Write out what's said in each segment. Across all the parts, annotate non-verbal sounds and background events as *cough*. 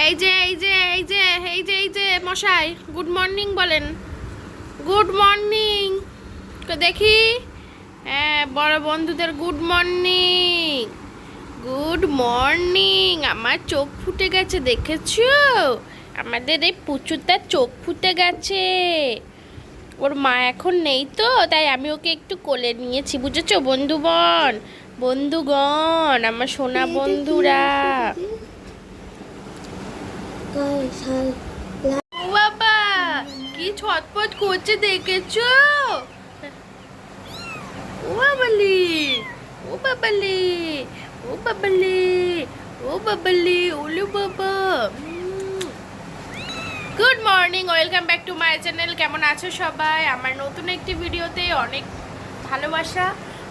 এই যে এই যে এই যে এই যে এই যে মশাই গুড মর্নিং বলেন। গুড মর্নিং তো দেখি হ্যাঁ বড় বন্ধুদের গুড মর্নিং গুড মর্নিং আমার চোখ ফুটে গেছে দেখেছ? আমাদের এই পুচুরটার চোখ ফুটে গেছে। ওর মা এখন নেই তো তাই আমি ওকে একটু কোলে নিয়েছি বুঝেছ? বন্ধুগণ বন্ধুগণ আমার সোনা বন্ধুরা। ও বাবা কি ছটপট করছে দেখেছ? ও বাবালি ও বাবালি ও বাবালি ও বাবালি ওলে বাবা। Good morning welcome back to my channel. কেমন আছো সবাই? আমার নতুন একটি ভিডিওতে অনেক ভালোবাসা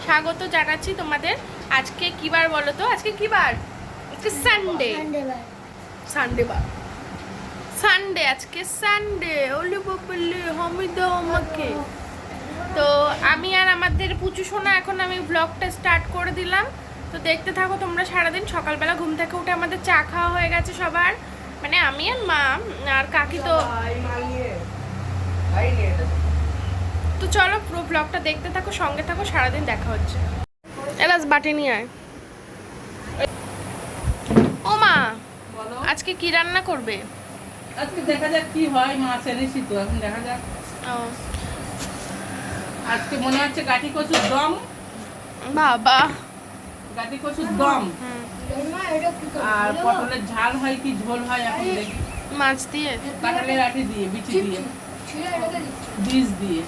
স্বাগত জানাচ্ছি তোমাদের। আজকে কি বার বলো তো? আজকে কি বার? আজকে সানডে সানডে বার। সানডে আজকে সানডে ওলে বাবলে হামিদা আমাকে। তো আমি আর আমাদের পুচু সোনা, এখন আমি ব্লগটা স্টার্ট করে দিলাম। তো দেখতে থাকো তোমরা সারাদিন, সকালবেলা ঘুম থেকে উঠে আমাদের চা খাওয়া হয়ে গেছে সবার। মানে আমি আর মা, আর কাকি তো তো চলো পুরো ব্লগটা দেখতে থাকো, সঙ্গে থাকো, সারাদিন দেখা হচ্ছে। এলাস বাটি নিয়ে আয়। ও মা বলো আজকে কি রান্না করবে? আজকে দেখা যাক কি হয় মাছ এনেছি তো এখন দেখা যাক। আজকে মনে হচ্ছে গাঠি কচুর দম। বাবা। গাঠি কচুর দম। আর পটলের ঝাল হয় কি ঝোল হয় এখন দেখি। মাছ দিয়ে? কাঁঠালের আঠি দিয়ে বিচি দিয়ে। বীজ দিয়ে।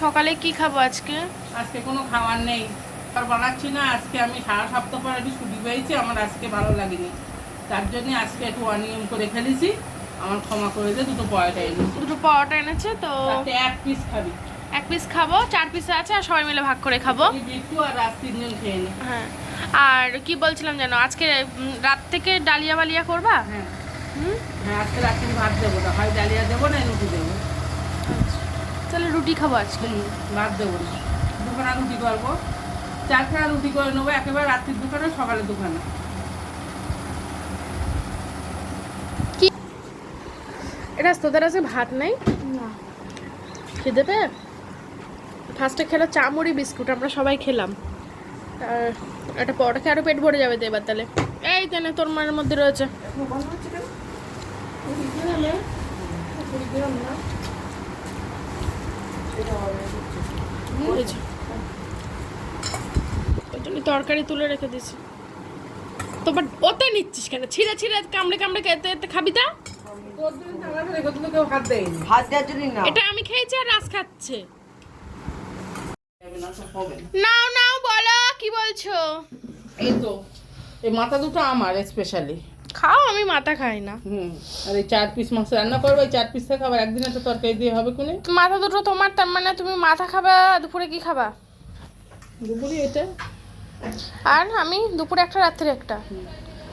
সকালে কি খাব আজকে? আজকে কোনো খাবার নেই। আর বানাচ্ছি না আজকে আমি সারা সপ্তাহ পর একটু ছুটি পেয়েছি আমার আজকে ভালো লাগেনি। তার জন্য আজকে একটু অনিয়ম করে ফেলেছি। আমার ক্ষমা করে দিয়ে দুটো পয়টা এনেছি। দুটো পরোটা এনেছে তো এক পিস খাবি। এক পিস খাব চার পিস আছে আর সবাই মিলে ভাগ করে খাব। বিট্টু আর রাত তিনজন খেয়ে নে। হ্যাঁ। আর কি বলছিলাম জানো আজকে রাত থেকে ডালিয়া বালিয়া করবা? হ্যাঁ। হ্যাঁ আজকে রাত্রি ভাত দেবো না হয় ডালিয়া দেবো না রুটি দেবো। তাহলে রুটি খাব আজকে। ভাত দেবো না। দুখানা রুটি করব। চারখানা রুটি করে নেব একেবারে রাত্রির দোকানে সকালের দোকানে এটা তোদের আছে ভাত নাই? খেতে পে ফার্স্টে খেলো চা মুড়ি বিস্কুট আমরা সবাই খেলাম। আর একটা পরোটা খেয়ে আরও পেট ভরে যাবে তো এবার তাহলে। এই তেনে তোর মায়ের মধ্যে রয়েছে। ওই জন্য তরকারি তুলে রেখে দিছি তো বাট ওতে নিচ্ছিস কেন? ছিঁড়ে ছিঁড়ে কামড়ে কামড়ে খেতে খাবি তা? হাত দেওয়ার জন্য না এটা আমি খেয়েছি আর রাস খাচ্ছে। নাও নাও বলো কি বলছো? এই তো এই মাথা দুটো আমার স্পেশালি খাও আমি মাথা খাই না। হুম আর এই চার পিস মাছ রান্না করব এই চার পিস একদিন একটা তরকারি দিয়ে হবে কোনে মাথা দুটো তোমার তার মানে তুমি মাথা খাবা দুপুরে কি খাবা? দুপুরে এটা। আর আমি দুপুরে একটা রাত্রে একটা।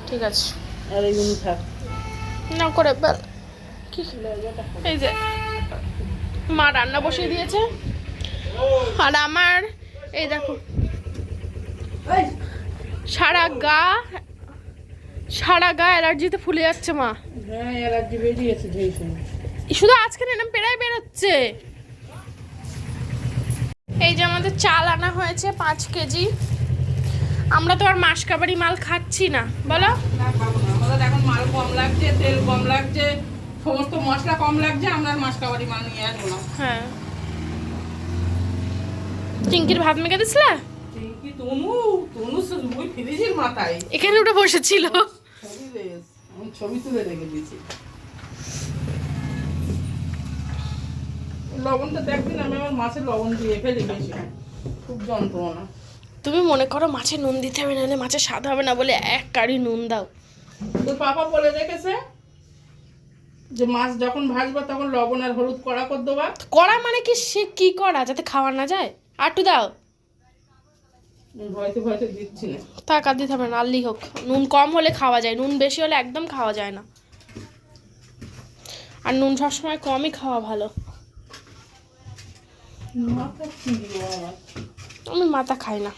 ঠিক আছে। আর এইগুলো থাক। না করে বেল এই যে মা রান্না বসিয়ে দিয়েছে। আর আমার এই দেখো সারা গা সারা গা অ্যালার্জিতে ফুলে যাচ্ছে মা। হ্যাঁ শুধু আজকে এরম পেড়াই বেরোচ্ছে। এই যে আমাদের চাল আনা হয়েছে পাঁচ কেজি। আমরা তো আর মাসকাবারি মাল খাচ্ছি না বলো? এখন মাল কম লাগছে তেল কম লাগছে। সমস্ত মশলা কম লাগছে আমরা আর মাসকাবারি মাল নিয়ে আসব না। হ্যাঁ। চিঙ্কির ভাত মেখে দিছিলে? চিংকি তনু তনু শুধু ওই ফ্রিজের মাথায়। এখানে উঠে বসেছিল। আমি ছবি তুলে রেখে দিয়েছি। লবণটা দেখবি না আমি আমার মাছের লবণ দিয়ে ফেলে খুব যন্ত্রণা। তুমি মনে করো মাছে নুন দিতে হবে নাহলে মাছের স্বাদ হবে না বলে এক কারি নুন দাও। তোর পাপা বলে রেখেছে যে মাছ যখন ভাজবা তখন লবণ আর হলুদ কড়া করে দেবা। কড়া মানে কি? সে কি করা যাতে খাওয়া না যায়? আটু দাও। ভয়তে ভয়তে দিচ্ছি না। থাক আর দিতে হবে না আল্লি হোক। নুন কম হলে খাওয়া যায় নুন বেশি হলে একদম খাওয়া যায় না। আর নুন সবসময় কমই খাওয়া ভালো। আমি মাথা খাই না।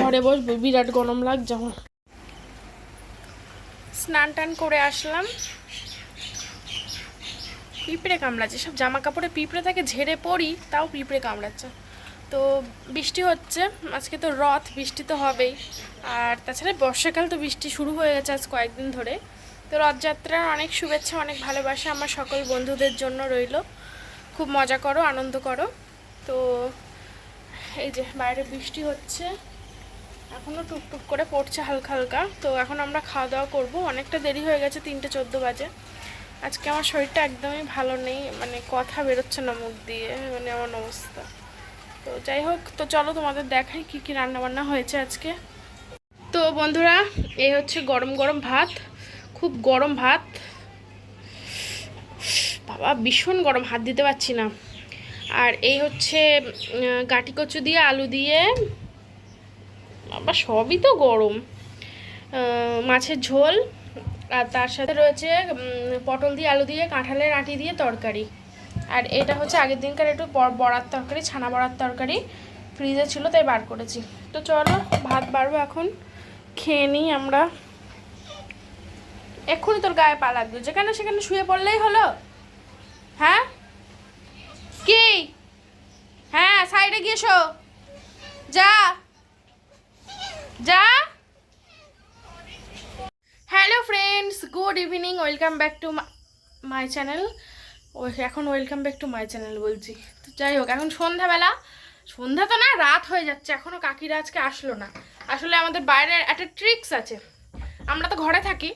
ঘরে বসবো বিরাট গরম লাগছে আমার। স্নান টান করে আসলাম। পিঁপড়ে কামড়াচ্ছে, সব জামা কাপড়ে পিঁপড়ে থাকে, ঝেড়ে পড়ি, তাও পিঁপড়ে কামড়াচ্ছে। তো বৃষ্টি হচ্ছে, আজকে তো রথ, বৃষ্টি তো হবেই। আর তাছাড়া বর্ষাকাল তো বৃষ্টি শুরু হয়ে গেছে আজ কয়েকদিন ধরে। তো রথযাত্রার অনেক শুভেচ্ছা, অনেক ভালোবাসা আমার সকল বন্ধুদের জন্য রইল। খুব মজা করো, আনন্দ করো। তো এই যে বাইরে বৃষ্টি হচ্ছে। এখনও টুকটুক করে পড়ছে হালকা হালকা। তো এখন আমরা খাওয়া দাওয়া করব। অনেকটা দেরি হয়ে গেছে, তিনটে চোদ্দ বাজে। আজকে আমার শরীরটা একদমই ভালো নেই মানে কথা বেরোচ্ছে না মুখ দিয়ে মানে এমন অবস্থা। তো যাই হোক, তো চলো তোমাদের দেখাই কি কি রান্না বান্না হয়েছে আজকে। তো বন্ধুরা, এই হচ্ছে গরম গরম ভাত, খুব গরম ভাত। বাবা, ভীষণ গরম, হাত দিতে পারছি না। আর এই হচ্ছে গাটি কচু দিয়ে, আলু দিয়ে বাবা সবই তো গরম। মাছের ঝোল, আর তার সাথে রয়েছে পটল দিয়ে আলু দিয়ে, কাঁঠালের আঁটি দিয়ে তরকারি। আর এটা হচ্ছে আগের দিনকার একটু বড়ার তরকারি, ছানা বড়ার তরকারি। ফ্রিজে ছিল, তাই বার করেছি। তো চলো, ভাত বাড়বো এখন। খেয়ে নিই আমরা। এক্ষুনি তোর গায়ে পা লাগবে। যেখানে সেখানে শুয়ে পড়লেই হলো। হ্যাঁ? কি? হ্যাঁ সাইডে গিয়ে শো। যা। যা। Hello friends good evening welcome back to my channel ও, এখন welcome back to my channel বলছি। তো যাই হোক, এখন সন্ধ্যাবেলা। সন্ধ্যা তো না, রাত হয়ে যাচ্ছে। এখনও কাকিরা আজকে আসলো না। আসলে আমাদের বাইরে একটা ট্রিক্স আছে। আমরা তো ঘরে থাকি।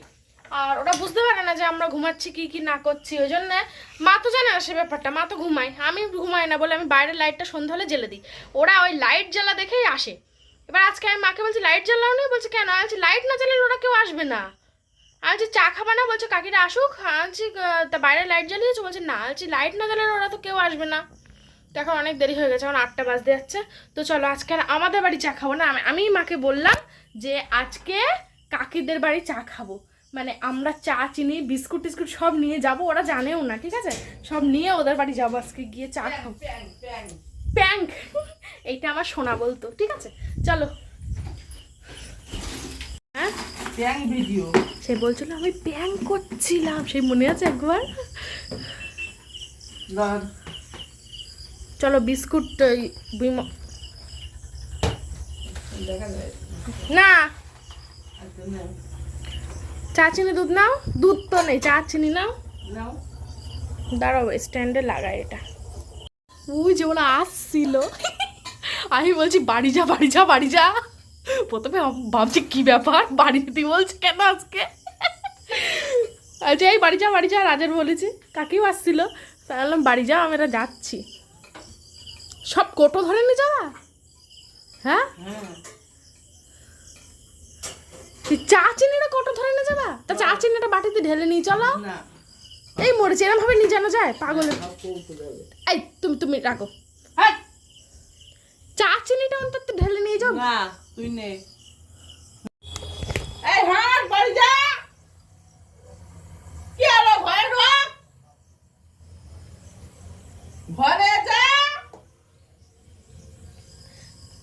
আর ওরা বুঝতে পারে না যে আমরা ঘুমাচ্ছি, কি কি না করছি। ওই জন্য মা তো জানে না সে ব্যাপারটা। মা তো ঘুমায়। আমি ঘুমাই না বলে আমি বাইরের লাইটটা সন্ধ্যা হলে জ্বেলে দিই। ওরা ওই লাইট জ্বালা দেখেই আসে। এবার আজকে আমি মাকে বলছি লাইট জ্বালাও নেই বলছে কেন? আমি বলছি লাইট না জ্বালালে ওরা কেউ আসবে না। আমি বলছি চা খাবা না? বলছে কাকিরা আসুক। আহ, তা বাইরে লাইট জ্বালিয়েছো? বলছে না। বলছি লাইট না জ্বালালে ওরা তো কেউ আসবে না। তো এখন অনেক দেরি হয়ে গেছে এখন আটটা বাজতে যাচ্ছে। তো চলো আজকে আর আমাদের বাড়ি চা খাব না। আমি আমি মাকে বললাম যে আজকে কাকিদের বাড়ি চা খাব। মানে আমরা চা চিনি বিস্কুট টিস্কুট সব নিয়ে যাব ওরা জানেও না ঠিক আছে? সব নিয়ে ওদের বাড়ি যাব আজকে গিয়ে চা খাব। প্যাঙ্ক এইটা আমার শোনা বলতো ঠিক আছে? চলো। হ্যাঁ? ভিডিও সে বলছিল আমি প্যাং করছিলাম। সেই মনে আছে একবার? চলো বিস্কুট না। চা চিনি দুধ নাও? দুধ তো নেই চা চিনি নাও? নাও। দাঁড়াও স্ট্যান্ডে লাগাই এটা। ওই যে ওরা আসছিল। আমি বলছি বাড়ি যা বাড়ি যা বাড়ি যা। প্রথমে ভাবছি কি ব্যাপার? বাড়ি যেতে বলছে কেন আজকে? আচ্ছা এই বাড়ি যা বাড়ি যা রাজার বলেছি। কাকিও আসছিল। তাই বললাম বাড়ি যা আমরা যাচ্ছি। সব কোটো ধরে নিয়ে যাওয়া হ্যাঁ? চা চিনিটা কোটো ধরে নিয়ে যাবা তা চা চিনিটা বাটিতে ঢেলে নিয়ে চলো। এই মরেছে এরম ভাবে নিয়ে জানো যায় পাগলের। এই তুমি তুমি রাখো। চা চিনিটা অন্তত ঢেলে নিয়ে যাও। না তুই নে। এই হাট বাড়ি যা। কি হলো ঘরে ঢোক ঘরে যা।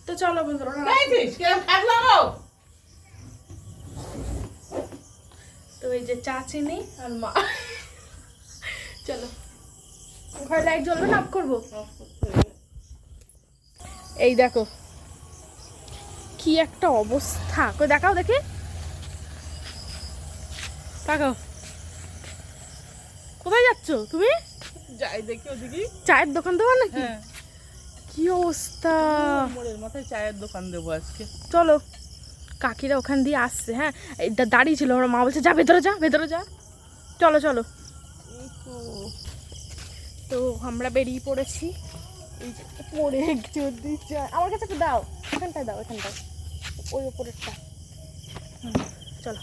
তো চলো বন্ধুরা কেমন তো এই যে চা চিনি আর মা। চলো। ঘরে লাইট জ্বলবে না অফ করব? এই দেখো। কি একটা অবস্থা। কই দেখাও দেখি। তাকাও কোথায় যাচ্ছ তুমি? যাই দেখি ওদিকে। চায়ের দোকান দেবো নাকি? হ্যাঁ। কি অবস্থা। মাথায় চায়ের দোকান দেবো আজকে। চলো। কাকিরা ওখান দিয়ে আসছে হ্যাঁ? দাঁড়িয়ে ছিল ওরা মা বলছে যা ভেতরে যা ভেতরে যা। চলো চলো। তো। তো আমরা বেরিয়ে পড়েছি। পড়ে যদি আমার কাছে একটু দাও, এখানটায় দাও, এখানটায়। ওই ওপরেরটা চলো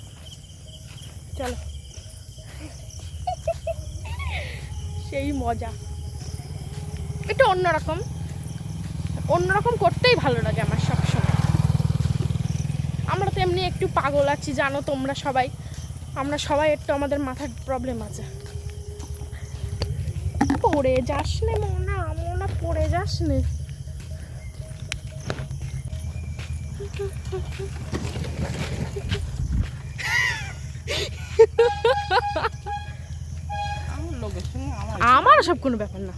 চলো। সেই মজা। একটু অন্যরকম। অন্যরকম করতেই ভালো লাগে আমার সবসময়। আমরা তো এমনি একটু পাগল আছি, জানো তোমরা সবাই। আমরা সবাই একটু আমাদের মাথার প্রবলেম আছে। পড়ে যাস না মোনা পড়ে যাস নে। আমার সব কোনো ব্যাপার না।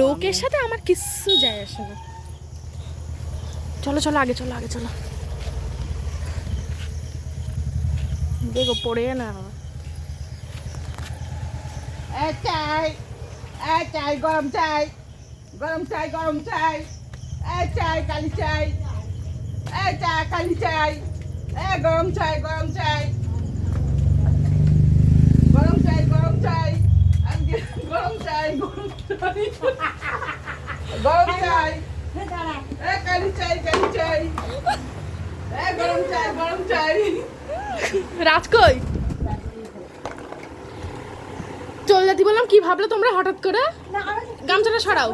লোকের সাথে আমার কিচ্ছু যায় আসে না। চলো চলো আগে চলো আগে চলো। দেখো পড়ে না। চাই চাই গরম চাই। গরম চাই গরম চাই। এ চাই কালি চাই। এ চা কালি চাই। এ গরম চাই গরম চাই। গরম চাই গরম চাই। গরম চাই গরম চাই। গরম চাই। এ কালি চাই কালি চাই। এ গরম চাই গরম চাই। চল যাতি বললাম কি ভাবলে তোমরা হঠাৎ করে? গামছাটা সরাও।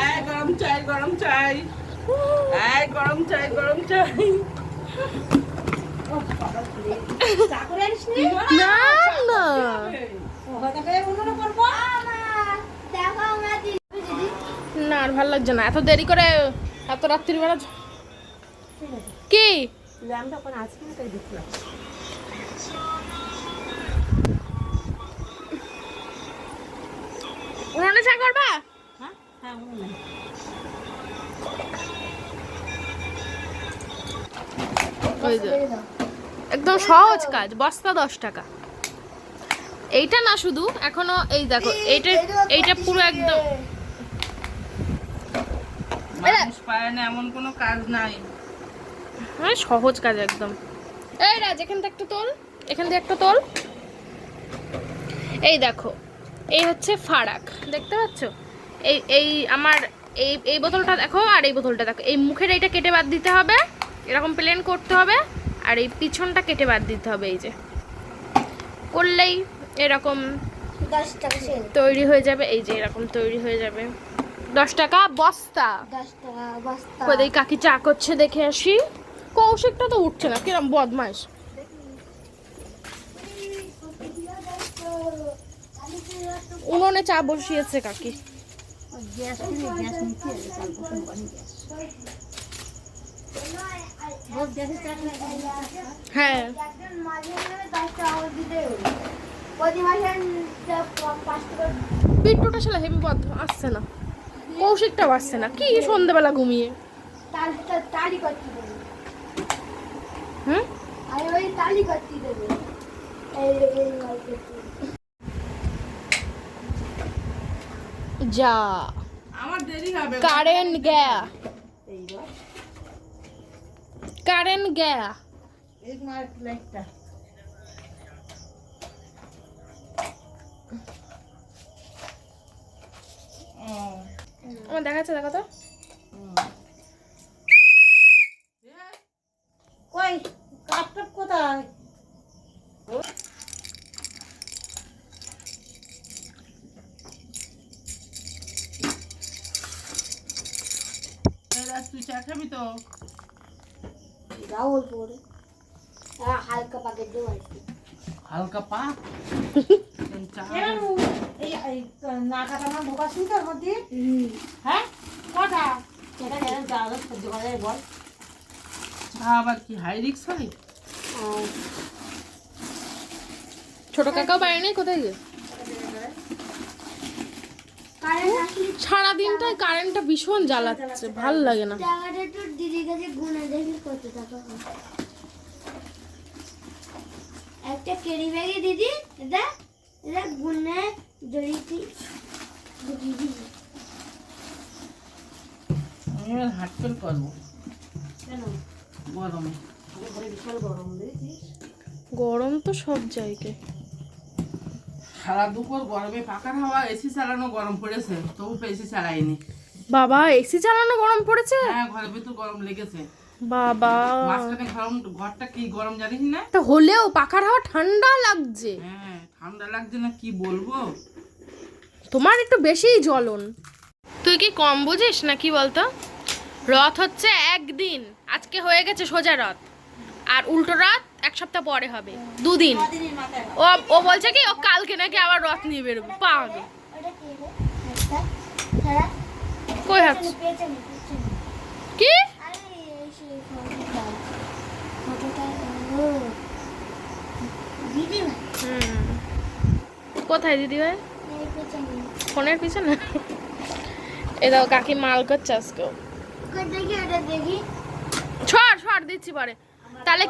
এ গরম চাই গরম চাই। এ গরম চাই গরম চাই। না? না না। আর ভালো লাগছে না। এত দেরি করে এত রাত্রিবেলা কি? উনুনে চা করবা? একদম সহজ কাজ বস্তা দশ টাকা। এইটা না শুধু এখনও এই দেখো এইটা এইটা পুরো একদম। না এমন কোনো কাজ নাই। হ্যাঁ সহজ কাজ একদম। এই রাজ এখান থেকে একটা তোল এখান থেকে একটা তোল। এই দেখো এই হচ্ছে ফারাক দেখতে পাচ্ছ? এই এই আমার এই এই বোতলটা দেখো আর এই বোতলটা দেখো। এই মুখের এইটা কেটে বাদ দিতে হবে এরকম প্লেন করতে হবে আর এই পিছনটা কেটে বাদ দিতে হবে এই যে। করলেই এরকম তৈরি হয়ে যাবে এই যে এরকম তৈরি হয়ে যাবে। দশ টাকা বস্তা। কোথায় কাকি চা করছে দেখে আসি। কৌশিকটা তো উঠছে না কিরম বদমাস উনুনে চা বসিয়েছে কাকি। হ্যাঁ। আসছে না। কৌশিকটাও আসছে না, কি সন্ধ্যেবেলা ঘুমিয়ে। হুম? ওই তালি করতে দেবে। এই এই মাল করতে যা। আমার দেরি হবে। কারেন্ট গয়া। কারেন্ট গয়া। এক মার লাইটটা। আমার দেখাচ্ছে দেখো তো। কই? কাপটাপ কোথায় তুই চা খাবি তো? যাও অল্প করে হ্যাঁ হালকা পাকেট দেবো হালকা পা? *laughs* চা না কাটানো ঢোকা শুনতে ওর মধ্যে হ্যাঁ? কটা? সেটা যেন জ্বালা সহ্য করা যায় বল। চা আবার কি হাই রিক্স হয়? ছোট কাকাও বাইরে নেই কোথায় গিয়ে? সারাদিনটাই কারেন্টটা ভীষণ জ্বালাচ্ছে ভালো লাগে না। দিদির কাছে গুনে দেখি কত টাকা একটা কেরি ব্যাগে দিদি এটা এটা গুনে আমি করব। কেন? গরমে। গরম দেখেছিস? গরম তো সব জায়গায়। সারা দুপুর গরমে পাকার হাওয়া এসি চালানো গরম পড়েছে তবু এসি চালাইনি। বাবা এসি চালানো গরম পড়েছে? হ্যাঁ ঘরের ভিতর গরম লেগেছে। বাবা। মাঝখানে গরম ঘরটা কি গরম জানিস না? তা হলেও পাখার হাওয়া ঠান্ডা লাগছে। হ্যাঁ ঠান্ডা লাগছে না কি বলব? তোমার একটু বেশিই জ্বলন। তুই কি কম বুঝিস না কি বলতো? রথ হচ্ছে একদিন আজকে হয়ে গেছে সোজা রথ। আর উল্টো রথ এক সপ্তাহ পরে হবে দুদিন। ও ও বলছে কি ও কালকে নাকি আবার রথ নিয়ে বেরোবে পাবে কই হাত কি। কোথায় দিদি ভাই ফোনের পিছনে? এ দাও কাকি মাল করছে আজকেও। ছড় ছড় দিচ্ছি পরে। তাহলে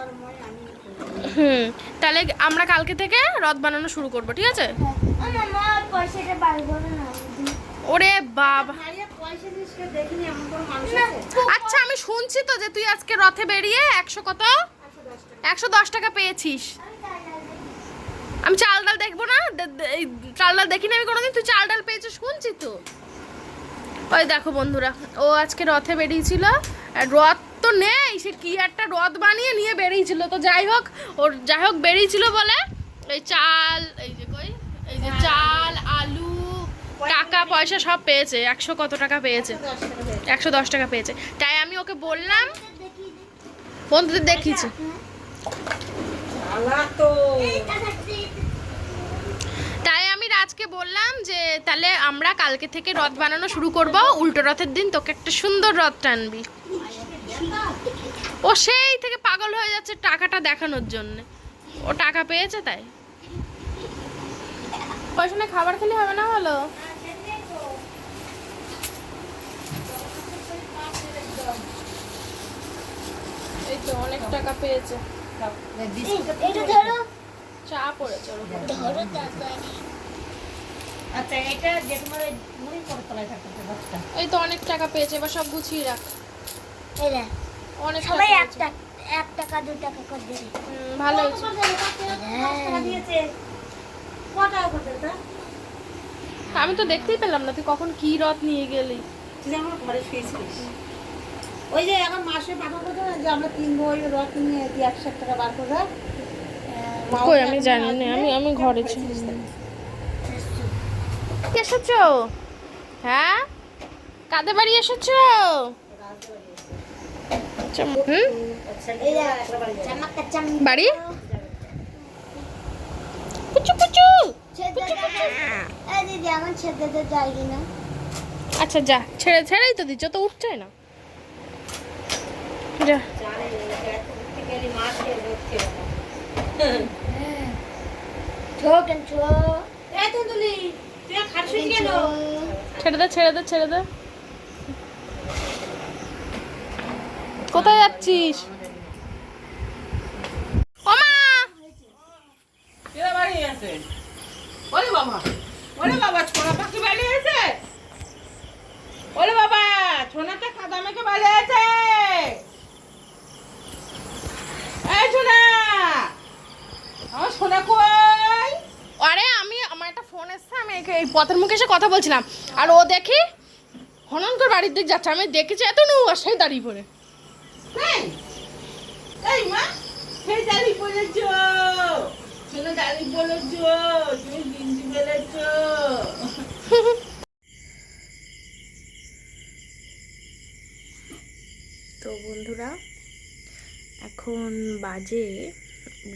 হুম, তাহলে আমরা কালকে থেকে রথ বানানো শুরু করব, ঠিক আছে? ওরে বাবা। আচ্ছা আমি শুনছি তো যে তুই আজকে রথে বেরিয়ে একশো কত? একশো দশ টাকা পেয়েছিস। আমি চাল ডাল দেখব না? চাল ডাল দেখিনি আমি কোনোদিন। তুই চাল ডাল পেয়েছিস, শুনছি তো। ওই দেখো বন্ধুরা, ও আজকে রথে বেরিয়েছিল। রথ তো নেই সে কি একটা রথ বানিয়ে নিয়ে বেরিয়েছিল। তো যাই হোক ওর যাই হোক বেরিয়েছিল বলে এই চাল এই যে কই? এই যে চাল আলু টাকা পয়সা সব পেয়েছে একশো কত টাকা পেয়েছে। একশো দশ টাকা পেয়েছে। তাই আমি ওকে বললাম বন্ধুদের দেখিয়েছি। তাই আমি রাজকে বললাম যে তাহলে আমরা কালকে থেকে রথ বানানো শুরু করব উল্টো রথের দিন তোকে একটা সুন্দর রথ টানবি। ও সেই থেকে পাগল হয়ে যাচ্ছে টাকাটা দেখানোর জন্য। ও টাকা পেয়েছে তাই? পয়সা খাবার খেলে হবে না হলো এই তো অনেক টাকা পেয়েছে। চা পড়েছে আচ্ছা এই তো অনেক টাকা পেয়েছে এবার সব গুছিয়ে রাখ। অনেক সবাই এক টাকা এক টাকা দু টাকা করে দেবে। ভালো তা? আমি তো দেখতেই পেলাম না তুই কখন কি রথ নিয়ে গেলি। তুই আমার ঘরে শুয়েছিলিস। ওই যে এখন মাসে পাঠাবো তো যে আমরা কিনবো ওই রথ নিয়ে দিয়ে একশো টাকা বার করে কই আমি জানি না আমি আমি ঘরে তো। এসেছ? হ্যাঁ? কাদের বাড়ি এসেছ? কিনা আচ্ছা যা। ছেড়ে, ছেড়েই তো দিচ্ছ, তো উঠছে না। ছেড়ে দে ছেড়ে দে ছেড়ে দে। কোথায় যাচ্ছিস? ওরে বাবা ওরে বাবা পাখি ওরে বাবা ছোনাটা কাদা মেখে বাড়ি আছে এই ছোনা আমার সোনা কই? আরে আমি আমার একটা ফোন এসছে আমি এই পথের মুখে এসে কথা বলছিলাম। আর ও দেখি হনন করে বাড়ির দিক যাচ্ছে। আমি দেখেছি এত নু আসাই দাঁড়িয়ে পড়ে এই এই মা সেই দাড়ি তুমি তো বন্ধুরা, এখন বাজে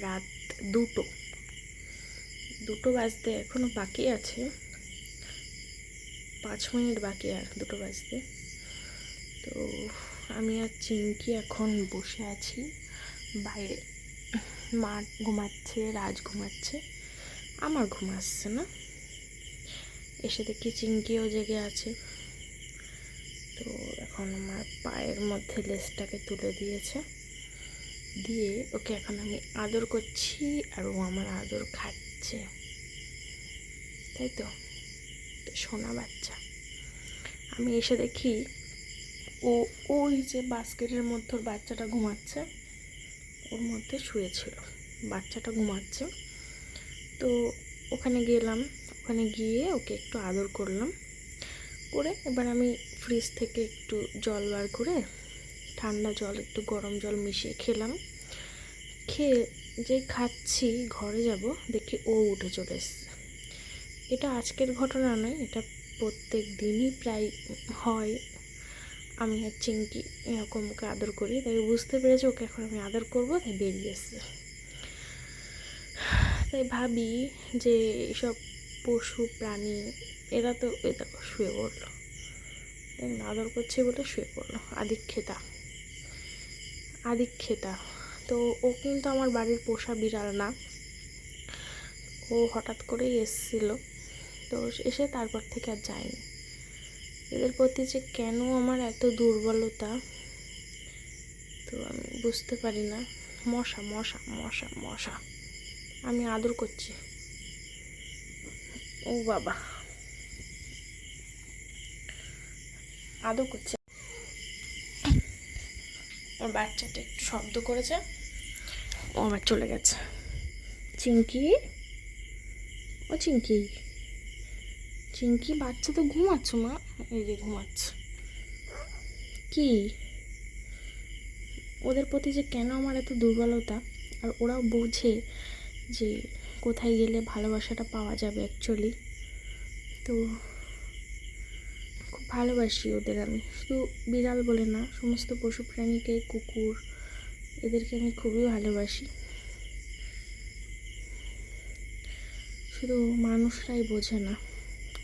রাত দুটো। দুটো বাজতে এখনও বাকি আছে। পাঁচ মিনিট বাকি আর দুটো বাজতে। তো আমি আর চিঙ্কি এখন বসে আছি বাইরে। মা ঘুমাচ্ছে, রাজ ঘুমাচ্ছে, আমার ঘুম আসছে না। এসে দেখি চিঙ্কিও জেগে আছে। তো এখন আমার পায়ের মধ্যে লেসটাকে তুলে দিয়েছে। দিয়ে ওকে এখন আমি আদর করছি আর ও আমার আদর খাচ্ছে। তাই তো? সোনা বাচ্চা। আমি এসে দেখি ও, ওই যে বাস্কেটের মধ্যে বাচ্চাটা ঘুমাচ্ছে। ওর মধ্যে শুয়েছিল। বাচ্চাটা ঘুমাচ্ছে। তো ওখানে গেলাম। ওখানে গিয়ে ওকে একটু আদর করলাম। করে এবার আমি ফ্রিজ থেকে একটু জল বার করে ঠান্ডা জল, একটু গরম জল মিশিয়ে খেলাম। খেয়ে যে খাচ্ছি, ঘরে যাব, দেখি ও উঠে চলে এসছে। এটা আজকের ঘটনা নয়, এটা প্রত্যেক দিনই প্রায় হয়। আমি আর চিঙ্কি এরকম ওকে আদর করি, তাই বুঝতে পেরেছে ওকে এখন আমি আদর করব, তাই বেরিয়ে এসছে। তাই ভাবি যে এসব পশু, প্রাণী, এরা তো ওই দেখো শুয়ে পড়ল। আদর করছে বলে শুয়ে পড়ল, আদিক্ষেতা আদিক্ষেতা। তো ও কিন্তু আমার বাড়ির পোষা বিড়াল না। ও হঠাৎ করেই এসছিল, তো এসে তারপর থেকে আর যায়নি। এদের প্রতি যে কেন আমার এত দুর্বলতা, তো আমি বুঝতে পারি না। মশা মশা মশা মশা। আমি আদর করছি। ও বাবা। আদর করছে। ওর বাচ্চাটা একটু শব্দ করেছে। ও আবার চলে গেছে। চিঙ্কি ও চিঙ্কি চিঙ্কি বাচ্চা তো ঘুমাচ্ছ মা। এই যে ঘুমাচ্ছে। কি? ওদের প্রতি যে কেন আমার এত দুর্বলতা? আর ওরাও বোঝে যে কোথায় গেলে ভালোবাসাটা পাওয়া যাবে অ্যাকচুয়ালি তো খুব ভালোবাসি ওদের আমি। শুধু বিড়াল বলে না, সমস্ত পশু প্রাণীকে, কুকুর, এদেরকে আমি খুবই ভালোবাসি। শুধু মানুষরাই বোঝে না।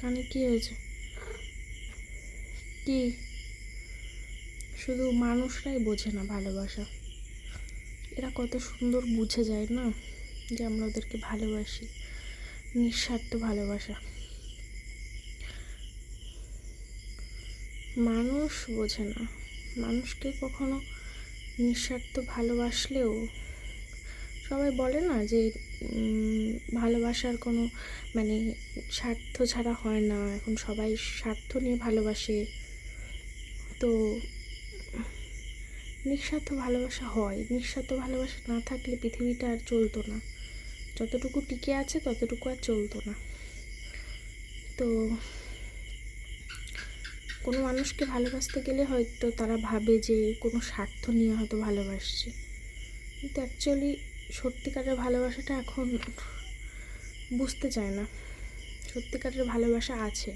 কানে কি হয়েছে? কি? শুধু মানুষরাই বোঝে না ভালোবাসা। এরা কত সুন্দর বুঝে যায় না? যে আমরা ওদেরকে ভালোবাসি, নিঃস্বার্থ ভালোবাসা। মানুষ বোঝে না। মানুষকে কখনো নিঃস্বার্থ ভালোবাসলেও সবাই বলে না যে ভালোবাসার কোনো মানে স্বার্থ ছাড়া হয় না। এখন সবাই স্বার্থ নিয়ে ভালোবাসে। তো, নিঃস্বার্থ ভালোবাসা হয়। নিঃস্বার্থ ভালোবাসা না থাকলে পৃথিবীটা আর চলতো না। যতটুকু টিকে আছে, ততটুকু আর চলতো না। তো, কোনো মানুষকে ভালোবাসতে গেলে হয়তো তারা ভাবে যে, কোনো স্বার্থ নিয়ে হয়তো ভালোবাসছে। কিন্তু অ্যাকচুয়ালি সত্যিকারের ভালোবাসাটা এখন বুঝতে চায় না। সত্যিকারের ভালোবাসা আছে।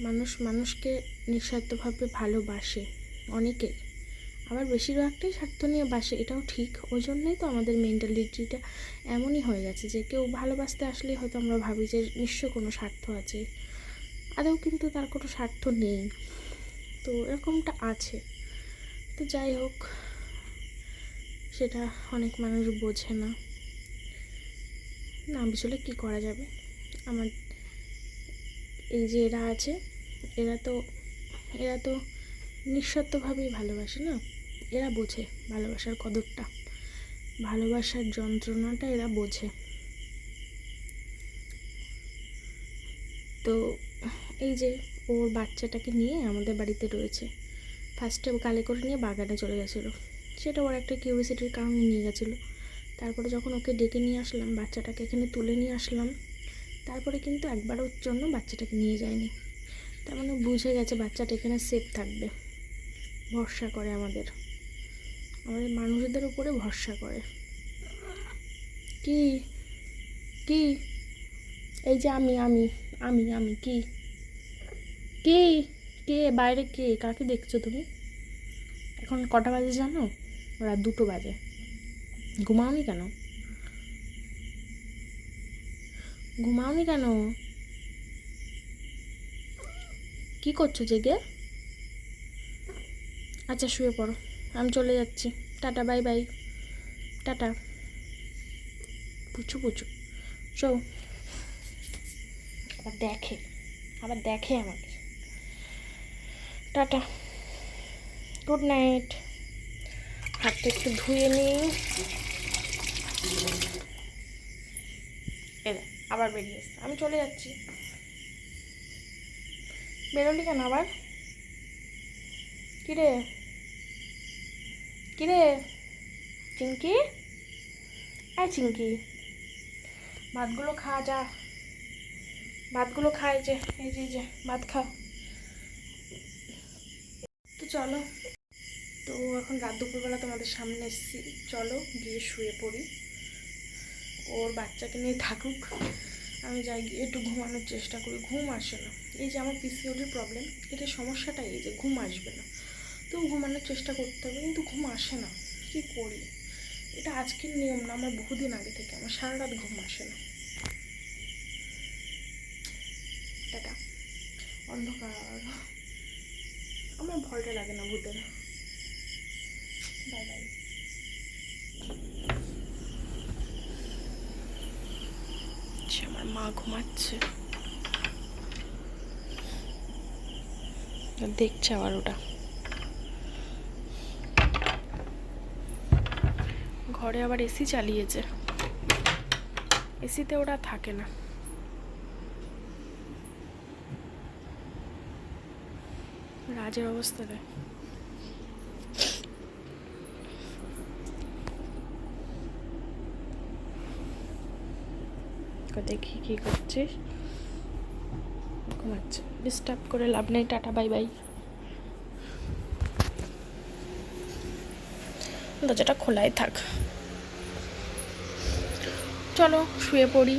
মানুষ, মানুষকে নিঃস্বার্থভাবে ভালোবাসে অনেকে আবার বেশিরভাগটাই স্বার্থ নিয়ে বাসে, এটাও ঠিক। ওই জন্যই তো আমাদের মেন্টালিটিটা এমনই হয়ে গেছে যে কেউ ভালোবাসতে আসলেই হয়তো আমরা ভাবি যে নিশ্চয় কোনো স্বার্থ আছে। আদৌ কিন্তু তার কোনো স্বার্থ নেই। তো এরকমটা আছে। তো যাই হোক সেটা অনেক মানুষ বোঝে না। না, আসলে কী করা যাবে? আমার এই যে এরা আছে, এরা তো এরা তো নিঃস্বার্থভাবেই ভালোবাসে না? এরা বোঝে ভালোবাসার কদরটা। ভালোবাসার যন্ত্রণাটা এরা বোঝে। তো এই যে ওর বাচ্চাটাকে নিয়ে আমাদের বাড়িতে রয়েছে ফার্স্টে গালে করে নিয়ে বাগানে চলে গেছিল। সেটা ওর একটা কিউরিসিটির কারণে নিয়ে গেছিল। তারপরে যখন ওকে ডেকে নিয়ে আসলাম, বাচ্চাটাকে এখানে তুলে নিয়ে আসলাম, তারপরে কিন্তু একবারও জন্য বাচ্চাটাকে নিয়ে যায়নি। তার মানে বুঝে গেছে বাচ্চাটা এখানে সেফ থাকবে। ভরসা করে আমাদের। আমাদের মানুষদের উপরে ভরসা করে। কি? কি? এই যে আমি আমি আমি আমি, কি? কে? কে? বাইরে কে? কাকে দেখছ তুমি? এখন কটা বাজে জানো? রাত দুটো বাজে। ঘুমাওনি কেন? ঘুমাওনি কেন? কি করছ জেগে? আচ্ছা শুয়ে পড়ো। আমি চলে যাচ্ছি। Tata, bye bye. টাটা। পুচু পুচু। চো আবার দেখে। আবার দেখে আমাকে। টাটা। Good night. হাতটা একটু ধুয়ে নিই। এ আবার বেরিয়ে এসছে। আমি চলে যাচ্ছি। বেরোলি কেন আবার? কিরে? কিরে? চিঙ্কি আয় চিঙ্কি ভাতগুলো খা, যা। ভাতগুলো খায় যে, এই যে যে, ভাত খা তো চলো। তো এখন রাত দুপুরবেলা তোমাদের সামনে এসেছি। চলো, গিয়ে শুয়ে পড়ি। ওর বাচ্চাকে নিয়ে থাকুক। আমি যাই গিয়ে একটু ঘুমানোর চেষ্টা করি। ঘুম আসে না। এই যে আমার পিসিওডির প্রবলেম এটা সমস্যাটা এই যে ঘুম আসবে না। তো ঘুমানোর চেষ্টা করতে হবে, কিন্তু ঘুম আসে না। কী করি? এটা আজকের নিয়ম না, আমার বহুদিন আগে থেকে। আমার সারা রাত ঘুম আসে না। অন্ধকার। আমার ভয়টা লাগে না ভূতের। আচ্ছা, আমার মা ঘুমাচ্ছে। দেখছে আবার ওটা। ঘরে আবার এসি চালিয়েছে। এসিতে ওরা থাকে না। রাজের অবস্থা দেয় দেখি কি করছিস ঘুমাচ্ছে। ডিস্টার্ব করে লাভ নেই, টাটা বাই বাই দরজাটা খোলাই থাক। চলো, শুয়ে পড়ি।